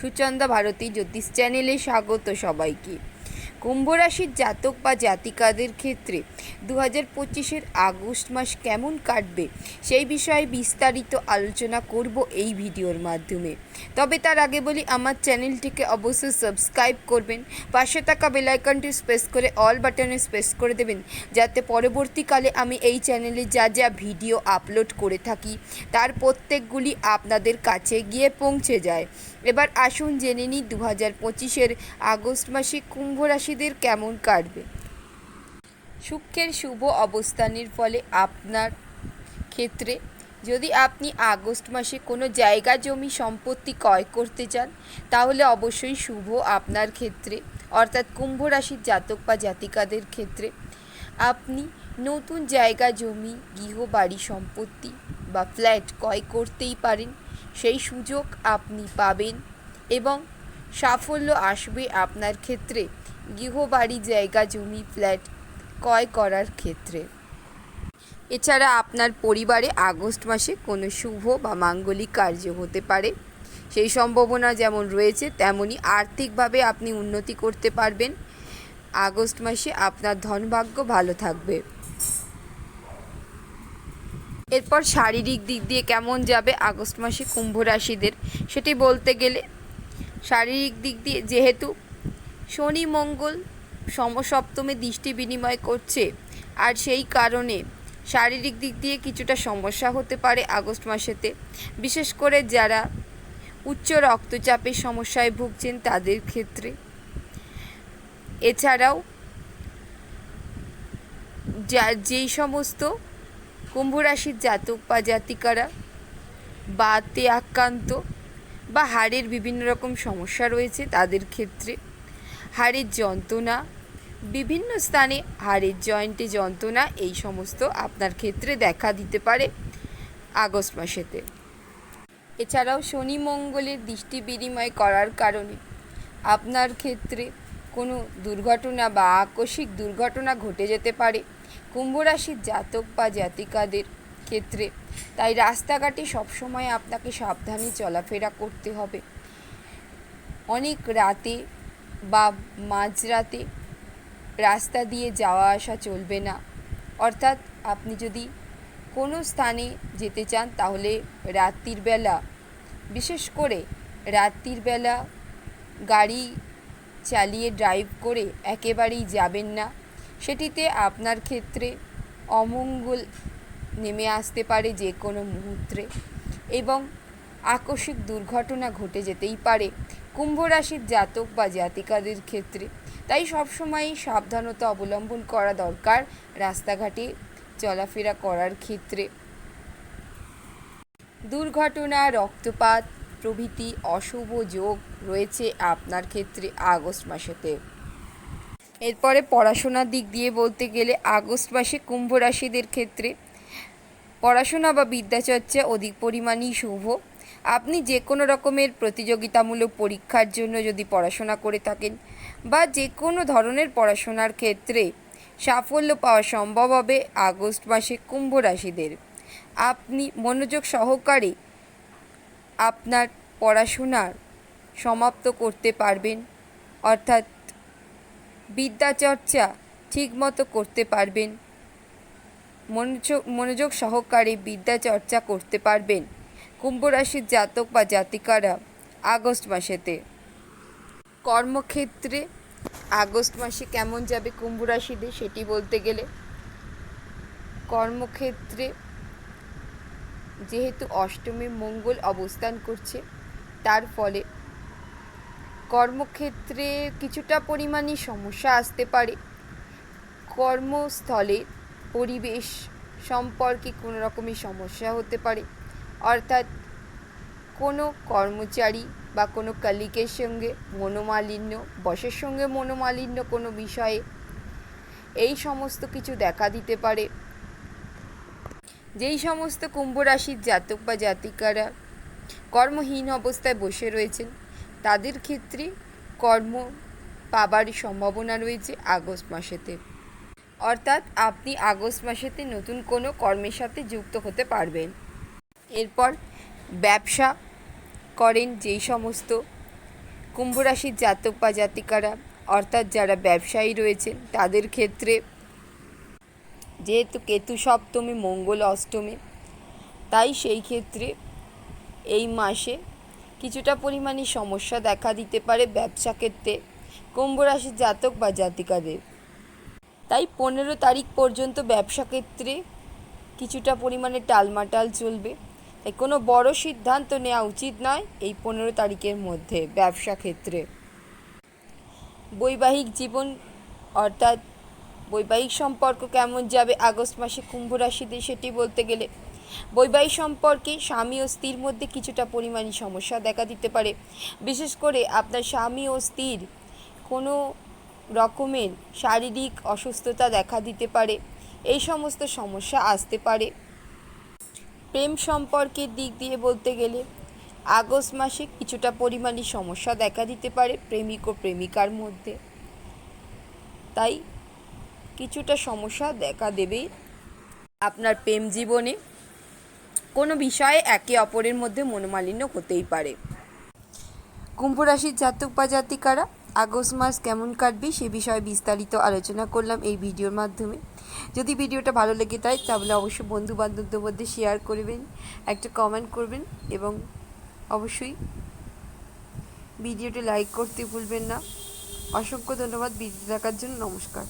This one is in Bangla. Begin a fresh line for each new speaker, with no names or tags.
সুচন্দা ভারতী জ্যোতিষ চ্যানেলে স্বাগত সবাইকে। কুম্ভ রাশির জাতক বা জাতিকাদের ক্ষেত্রে দু হাজার পঁচিশের আগস্ট মাস কেমন কাটবে সেই বিষয়ে বিস্তারিত আলোচনা করব এই ভিডিওর মাধ্যমে। তবে তার আগে বলি, আমার চ্যানেলটিকে অবশ্যই সাবস্ক্রাইব করবেন। পাশে থাকা বেলাইকনটি স্পেস করে অল বাটনে স্পেস করে দেবেন, যাতে পরবর্তীকালে আমি এই চ্যানেলে যা যা ভিডিও আপলোড করে থাকি, তার প্রত্যেকগুলি আপনাদের কাছে গিয়ে পৌঁছে যায়। এবার আসুন জেনে নিই দু হাজার পঁচিশের আগস্ট মাসে কুম্ভ রাশিদের কেমন কাটবে। শুক্রের শুভ অবস্থানের ফলে আপনার ক্ষেত্রে যদি আপনি আগস্ট মাসে কোনো জায়গা জমি সম্পত্তি ক্রয় করতে চান, তাহলে অবশ্যই শুভ আপনার ক্ষেত্রে, অর্থাৎ কুম্ভ রাশির জাতক বা জাতিকাদের ক্ষেত্রে আপনি নতুন জায়গা জমি, গৃহ, বাড়ি, সম্পত্তি বা ফ্ল্যাট ক্রয় করতেই পারেন। সেই সুযোগ আপনি পাবেন এবং সাফল্য আসবে আপনার ক্ষেত্রে। গৃহবাড়ি জায়গা, জমি, ফ্ল্যাট ক্রয় করার ক্ষেত্রে। এছাড়া আপনার পরিবারে আগস্ট মাসে কোনো শুভ বা মাঙ্গলিক কার্য হতে পারে। সেই সম্ভাবনা যেমন রয়েছে তেমনই আর্থিকভাবে আপনি উন্নতি করতে পারবেন। আগস্ট মাসে আপনার ধনভাগ্য ভালো থাকবে। এরপর শারীরিক দিক দিয়ে কেমন যাবে আগস্ট মাসে কুম্ভ রাশিদের, সেটি বলতে গেলে শারীরিক দিক দিয়ে যেহেতু শনি মঙ্গল সমসপ্তমে দৃষ্টি বিনিময় করছে, আর সেই কারণে শারীরিক দিক দিয়ে কিছুটা সমস্যা হতে পারে আগস্ট মাসেতে। বিশেষ করে যারা উচ্চ রক্তচাপের সমস্যায় ভুগছেন তাদের ক্ষেত্রে। এছাড়াও যা, যেই সমস্ত কুম্ভ রাশির জাতক বা জাতিকারা বাতে আক্রান্ত বা হাড়ের বিভিন্ন রকম সমস্যা রয়েছে তাদের ক্ষেত্রে। হাড়ের যন্ত্রণা, বিভিন্ন স্থানে হাড়ের জয়েন্টে যন্ত্রণা, এই সমস্ত আপনার ক্ষেত্রে দেখা দিতে পারে আগস্ট মাসেতে। এছাড়াও শনি মঙ্গলের দৃষ্টি বিনিময় করার কারণে আপনার ক্ষেত্রে কোনো দুর্ঘটনা বা আকস্মিক দুর্ঘটনা ঘটে যেতে পারে। কুম্ভ রাশির জাতক বা জাতিকাদের ক্ষেত্রে, তাই রাস্তাঘাটে সবসময় আপনাকে সাবধানে চলাফেরা করতে হবে। অনেক রাতে বা মাঝরাতে রাস্তা দিয়ে যাওয়া আসা চলবে না। অর্থাৎ আপনি যদি কোনো স্থানে যেতে চান, তাহলে রাত্রির বেলা, বিশেষ করে রাত্রির বেলা গাড়ি চালিয়ে ড্রাইভ করে একেবারেই যাবেন না। সেটিতে আপনার ক্ষেত্রে অমঙ্গল নেমে আসতে পারে যে কোনো মুহূর্তে এবং আকস্মিক দুর্ঘটনা ঘটে যেতেই পারে। কুম্ভ রাশির জাতক বা জাতিকাদের ক্ষেত্রে তাই সবসময়ই সাবধানতা অবলম্বন করা দরকার রাস্তাঘাটে চলাফেরা করার ক্ষেত্রে। দুর্ঘটনা, রক্তপাত প্রভৃতি অশুভ যোগ রয়েছে আপনার ক্ষেত্রে আগস্ট মাসেতে। এরপরে পড়াশোনার দিক দিয়ে বলতে গেলে আগস্ট মাসে কুম্ভ রাশিদের ক্ষেত্রে পড়াশোনা বা বিদ্যাচর্চা অধিক পরিমাণেই শুভ। আপনি যে কোনো রকমের প্রতিযোগিতামূলক পরীক্ষার জন্য যদি পড়াশোনা করে থাকেন বা যে কোনো ধরনের পড়াশোনার ক্ষেত্রে সাফল্য পাওয়া সম্ভব হবে আগস্ট মাসে কুম্ভ রাশিদের। আপনি মনোযোগ সহকারে আপনার পড়াশোনার সমাপ্ত করতে পারবেন, অর্থাৎ বিদ্যাচর্চা ঠিকমতো করতে পারবেন। মনোযোগ মনোযোগ সহকারে বিদ্যাচর্চা করতে পারবেন। কুম্ভ রাশির জাতক বা জাতিকারা আগস্ট মাসেতে। কর্মক্ষেত্রে আগস্ট মাসে কেমন যাবে কুম্ভ রাশিদের সেটি বলতে গেলে, কর্মক্ষেত্রে যেহেতু অষ্টমী মঙ্গল অবস্থান করছে, তার ফলে কর্মক্ষেত্রে কিছুটা পরিমাণে সমস্যা আসতে পারে। কর্মস্থলে পরিবেশ সম্পর্কে কোনো রকমের সমস্যা হতে পারে। অর্থাৎ কোনো কর্মচারী বা কোনো কালিকের সঙ্গে মনোমালিন্য বসের সঙ্গে মনোমালিন্য কোনো বিষয়ে এই সমস্ত কিছু দেখা দিতে পারে। যেই সমস্ত কুম্ভ রাশির জাতক বা জাতিকারা কর্মহীন অবস্থায় বসে রয়েছেন তাদের ক্ষেত্রে কর্ম পাবার সম্ভাবনা রয়েছে আগস্ট মাসেতে। অর্থাৎ আপনি আগস্ট মাসেতে নতুন কোনো কর্মের সাথে যুক্ত হতে পারবেন। এরপর ব্যবসা করেন যেই সমস্ত কুম্ভরাশির জাতক বা জাতিকারা, অর্থাৎ যারা ব্যবসায়ী রয়েছেন, তাদের ক্ষেত্রে যেহেতু কেতু সপ্তমী, মঙ্গল অষ্টমী, তাই সেই ক্ষেত্রে এই মাসে কিছুটা পরিমাণে সমস্যা দেখা দিতে পারে ব্যবসা ক্ষেত্রে। কুম্ভ রাশির জাতক বা জাতিকাদের। তাই পনেরো তারিখ পর্যন্ত ব্যবসা ক্ষেত্রে কিছুটা পরিমাণে টালমাটাল চলবে। তাই কোনো বড় সিদ্ধান্ত নেওয়া উচিত নয় এই পনেরো তারিখের মধ্যে ব্যবসা ক্ষেত্রে। বৈবাহিক জীবন, অর্থাৎ বৈবাহিক সম্পর্ক কেমন যাবে আগস্ট মাসে কুম্ভ রাশিতে সেটি বলতে গেলে বৈবাহিক সম্পর্কে স্বামী ও স্ত্রীর মধ্যে কিছুটা পরিমাণে সমস্যা দেখা দিতে পারে। বিশেষ করে আপনার স্বামী ও স্ত্রীর কোনো রকমের শারীরিক অসুস্থতা দেখা দিতে পারে। এই সমস্ত সমস্যা আসতে পারে। প্রেম সম্পর্কের দিক দিয়ে বলতে গেলে আগস্ট মাসে কিছুটা পরিমাণে সমস্যা দেখা দিতে পারে প্রেমিক ও প্রেমিকার মধ্যে। তাই কিছুটা সমস্যা দেখা দেবেই আপনার প্রেম জীবনে। কোনো বিষয়ে একে অপরের মধ্যে মনোমালিন্য হতেই পারে। কুম্ভ রাশির জাতক বা জাতিকারা, আগস্ট মাস কেমন কাটবে সে বিষয়ে বিস্তারিত আলোচনা করলাম এই ভিডিওর মাধ্যমে। যদি ভিডিওটা ভালো লেগে থাকে, তাহলে অবশ্যই বন্ধু বান্ধবদের মধ্যে শেয়ার করবেন, একটা কমেন্ট করবেন এবং অবশ্যই ভিডিওটি লাইক করতে ভুলবেন না। অসংখ্য ধন্যবাদ ভিডিও দেখার জন্য নমস্কার।